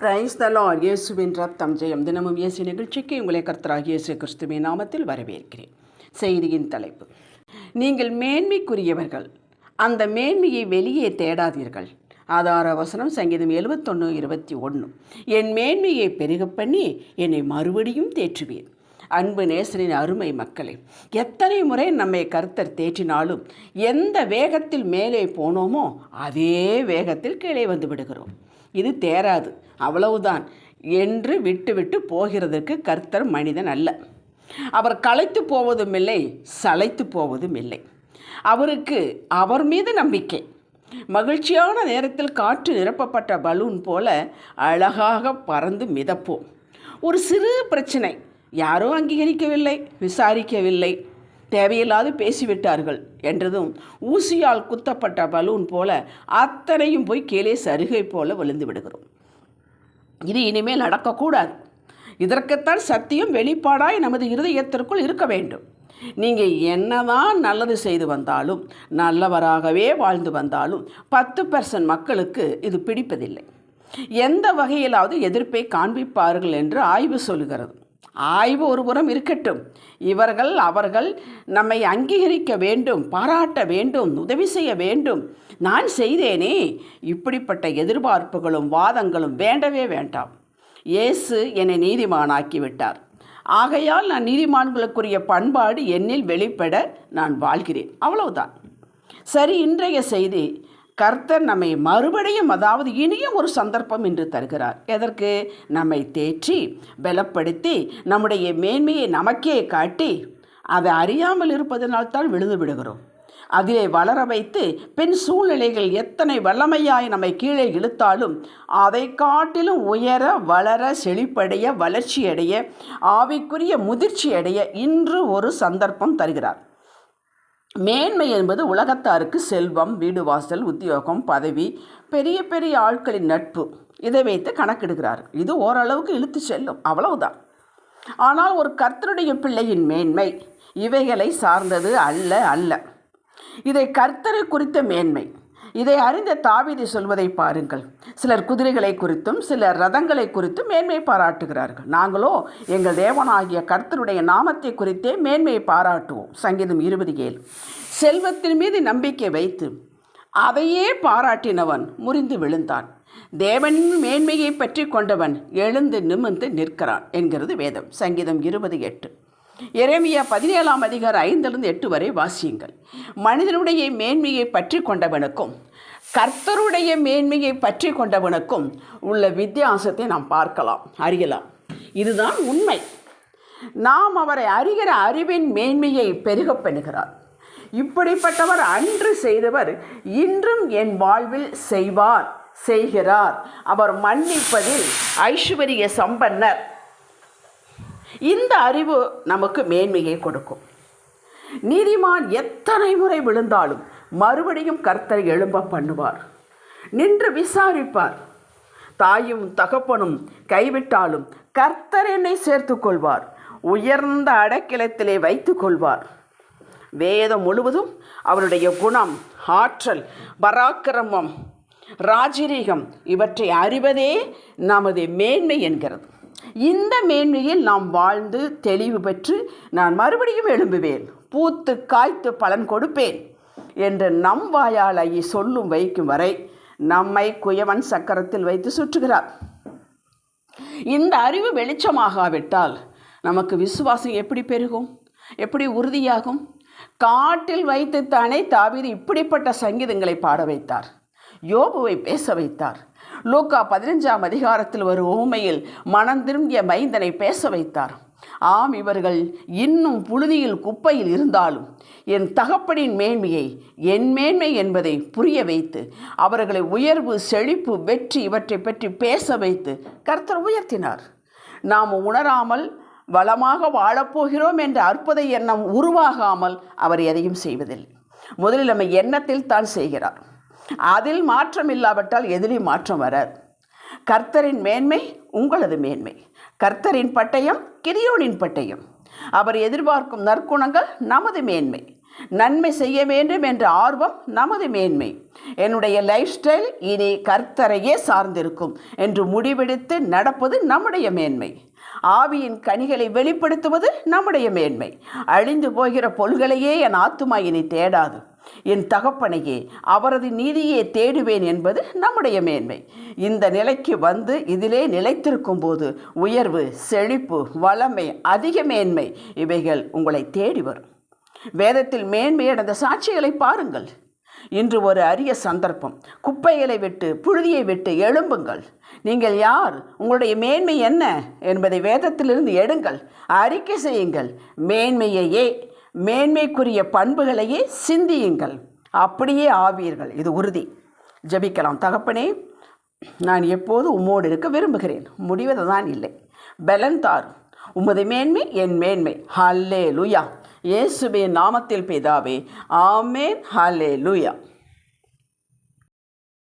Praise the Lord இயேசுவின் ரத்தம் ஜெயம். தினமும் இயேசு நிகழ்ச்சிக்கு உங்களை கர்த்தராக இயேசு கிறிஸ்துவின் நாமத்தில் வரவேற்கிறேன். செய்தியின் தலைப்பு. நீங்கள் மேன்மைக்குரியவர்கள். அந்த மேன்மையை வெளியே தேடாதீர்கள். ஆதார வசனம் சங்கீதம் எழுபத்தொன்று இருபத்தி ஒன்று என் மேன்மையை பெருக பண்ணி என்னை மறுபடியும் தேற்றுவேன் அன்பு நேசனின் அருமை மக்களே எத்தனை முறை நம்மை கருத்தர் தேற்றினாலும் எந்த வேகத்தில் மேலே போனோமோ அதே வேகத்தில் கீழே வந்து விடுகிறோம். இது தேராது. அவ்வளவுதான். என்று விட்டுவிட்டு போகிறதற்கு கர்த்தர் மனிதன் அல்ல. அவர் களைத்து போவதும் இல்லை சளைத்து போவதும் இல்லை அவருக்கு அவர் மீது நம்பிக்கை. மகிழ்ச்சியான நேரத்தில் காற்று நிரப்பப்பட்ட பலூன் போல அழகாக பறந்து மிதப்போம். ஒரு சிறு பிரச்சனை. யாரும் அங்கீகரிக்கவில்லை விசாரிக்கவில்லை. தேவையில்லாது பேசிவிட்டார்கள் என்றதும் ஊசியால் குத்தப்பட்ட பலூன் போல அத்தனையும் போய் கீழே சருகை போல விழுந்து விடுகிறோம். இது இனிமேல் நடக்கக்கூடாது. இதற்குத்தான் சத்தியம் வெளிப்பாடாய் நமது இருதயத்திற்குள் இருக்க வேண்டும். நீங்கள் என்னதான் நல்லது செய்து வந்தாலும் நல்லவராகவே வாழ்ந்து வந்தாலும் பத்து பர்சன்ட் மக்களுக்கு இது பிடிப்பதில்லை. எந்த வகையிலாவது எதிர்ப்பை காண்பிப்பார்கள் என்று ஆய்வு சொல்கிறது. ஆய்வு ஒருபுறம் இருக்கட்டும். இவர்கள் அவர்கள் நம்மை அங்கீகரிக்க வேண்டும் பாராட்ட வேண்டும் உதவி செய்ய வேண்டும். நான் செய்தேனே. இப்படிப்பட்ட எதிர்பார்ப்புகளும் வாதங்களும் வேண்டவே வேண்டாம். இயேசு என்னை நீதிமானாக்கிவிட்டார். ஆகையால் நான் நீதிமான்களுக்குரிய பண்பாடு என்னில் வெளிப்பட நான் வாழ்கிறேன். அவ்வளவுதான். சரி இன்றைய செய்தி. கர்த்தர் நம்மை மறுபடியும் அதாவது இனியும் ஒரு சந்தர்ப்பம் என்று தருகிறார். எதற்கு? நம்மை தேற்றி பலப்படுத்தி நம்முடைய மேன்மையை நமக்கே காட்டி அதை அறியாமல் இருப்பதனால்தான் விழுந்து விடுகிறோம். அதிலே வளர வைத்து பெண் சூழ்நிலைகள் எத்தனை வல்லமையாய் நம்மை கீழே இழுத்தாலும் அதை காட்டிலும் உயர வளர செழிப்படைய வளர்ச்சியடைய ஆவிக்குரிய முதிர்ச்சி அடைய இன்று ஒரு சந்தர்ப்பம் தருகிறார். மேன்மை என்பது உலகத்தாருக்கு செல்வம் வீடு வாசல் உத்தியோகம் பதவி பெரிய பெரிய ஆட்களின் நட்பு. இதை வைத்து கணக்கெடுக்கிறார் இது ஓரளவுக்கு இழுத்து செல்லும். அவ்வளவுதான். ஆனால் ஒரு கர்த்தருடைய பிள்ளையின் மேன்மை இவைகளை சார்ந்தது அல்ல அல்ல. இதை கர்த்தரை குறித்த மேன்மை. இதை அறிந்த தாவிதி சொல்வதை பாருங்கள். சிலர் குதிரைகளை குறித்தும் சிலர் ரதங்களை குறித்தும் மேன்மை பாராட்டுகிறார்கள். நாங்களோ எங்கள் தேவனாகிய கர்த்தருடைய நாமத்தை குறித்தே மேன்மையை பாராட்டுவோம். சங்கீதம் இருபது ஏழு செல்வத்தின் மீது நம்பிக்கை வைத்து அதையே பாராட்டினவன் முறிந்து விழுந்தான். தேவனின் மேன்மையை பற்றி கொண்டவன் எழுந்து நிமிர்ந்து நிற்கிறான் என்கிறது வேதம். சங்கீதம் இருபது எட்டு எரேமியா பதினேழாம் அதிகாரம் ஐந்திலிருந்து எட்டு வரை வாசியுங்கள். மனிதனுடைய மேன்மையை பற்றி கொண்டவனுக்கும் கர்த்தருடைய மேன்மையை பற்றி கொண்டவனுக்கும் உள்ள வித்தியாசத்தை நாம் பார்க்கலாம் அறியலாம். இதுதான் உண்மை. நாம் அவரை அறிகிற அறிவின் மேன்மையை பெருக பெணுகிறார் இப்படிப்பட்டவர் அன்று செய்தவர் இன்றும் என் வாழ்வில் செய்வார் செய்கிறார். அவர் மன்னிப்பதில் ஐஸ்வரிய சம்பன்னர். இந்த அறிவு நமக்கு மேன்மையை கொடுக்கும். நீதிமான் எத்தனை முறை விழுந்தாலும் மறுபடியும் கர்த்தர் எழும்ப பண்ணுவார். நின்று விசாரிப்பார். தாயும் தகப்பனும் கைவிட்டாலும் கர்த்தர் என்னை சேர்த்து கொள்வார். உயர்ந்த அடக்கிலத்திலே வைத்து கொள்வார். வேதம் முழுவதும் அவருடைய குணம் ஆற்றல் பராக்கிரமம் ராஜரீகம் இவற்றை அறிவதே நமது மேன்மை என்கிறது. இந்த மேன்மையில் நாம் வாழ்ந்து தெளிவு பெற்று நான் மறுபடியும் எழும்புவேன். பூத்து காய்த்து பலன் கொடுப்பேன். என்று நம் வாயாலை சொல்லும் வைக்கும் வரை நம்மை குயவன் சக்கரத்தில் வைத்து சுற்றுகிறார். இந்த அறிவு வெளிச்சமாகாவிட்டால் நமக்கு விசுவாசம் எப்படி பெருகும்? எப்படி உறுதியாகும்? காட்டில் வைத்துத்தானே தாவீது இப்படிப்பட்ட சங்கீதங்களை பாட வைத்தார். யோபுவை பேச வைத்தார். லூக்கா பதினஞ்சாம் அதிகாரத்தில் ஒரு ஊமையில் மனம் திரும்பிய மைந்தனை பேச வைத்தார். ஆம் இவர்கள் இன்னும் புழுதியில் குப்பையில் இருந்தாலும் என் தகப்பனின் மேன்மையை என் மேன்மை என்பதை புரிய வைத்து அவர்களை உயர்வு செழிப்பு வெற்றி இவற்றை பற்றி பேச வைத்து கர்த்தர் உயர்த்தினார். நாம் உணராமல் வளமாக வாழப்போகிறோம் என்ற அற்புத எண்ணம் உருவாகாமல் அவர் எதையும் செய்வதில்லை. முதலில் நம்ம எண்ணத்தில் தான் செய்கிறார். அதில் மாற்றம் இல்லாவிட்டால் எதிலே மாற்றம் வராது. கர்த்தரின் மேன்மை உங்களது மேன்மை. கர்த்தரின் பட்டயம் கிரியோனின் பட்டயம். அவர் எதிர்பார்க்கும் நற்குணங்கள் நமது மேன்மை. நன்மை செய்ய வேண்டும் என்ற ஆர்வம் நமது மேன்மை. என்னுடைய லைஃப் ஸ்டைல் இனி கர்த்தரையே சார்ந்திருக்கும் என்று முடிவெடுத்து நடப்பது நம்முடைய மேன்மை. ஆவியின் கனிகளை வெளிப்படுத்துவது நம்முடைய மேன்மை. அழிந்து போகிற பொருள்களையே என் ஆத்துமா இனி தேடாது. என் தகப்பனையே அவரது நீதியே தேடுவேன் என்பது நம்முடைய மேன்மை. இந்த நிலைக்கு வந்து இதிலே நிலைத்திருக்கும் போது உயர்வு செழிப்பு வளமை அதிக மேன்மை இவைகள் உங்களை தேடி வரும். வேதத்தில் மேன்மையடைந்த சாட்சிகளை பாருங்கள். இன்று ஒரு அரிய சந்தர்ப்பம். குப்பைகளை விட்டு புழுதியை விட்டு எழும்புங்கள். நீங்கள் யார்? உங்களுடைய மேன்மை என்ன? என்பதை வேதத்திலிருந்து எடுங்கள். அறிக்கை செய்யுங்கள். மேன்மையையே மேன்மைக்குரிய பண்புகளையே சிந்தியுங்கள். அப்படியே ஆவீர்கள். இது உறுதி. ஜபிக்கலாம். தகப்பனே நான் எப்போது உம்மோடு இருக்க விரும்புகிறேன்? முடிவது தான் இல்லை. பலன் தாரும். உமது மேன்மை என் மேன்மை. ஹல்லே லுயா இயேசுபே நாமத்தில் பிதாவே. ஆமேன். ஹல்லே லுயா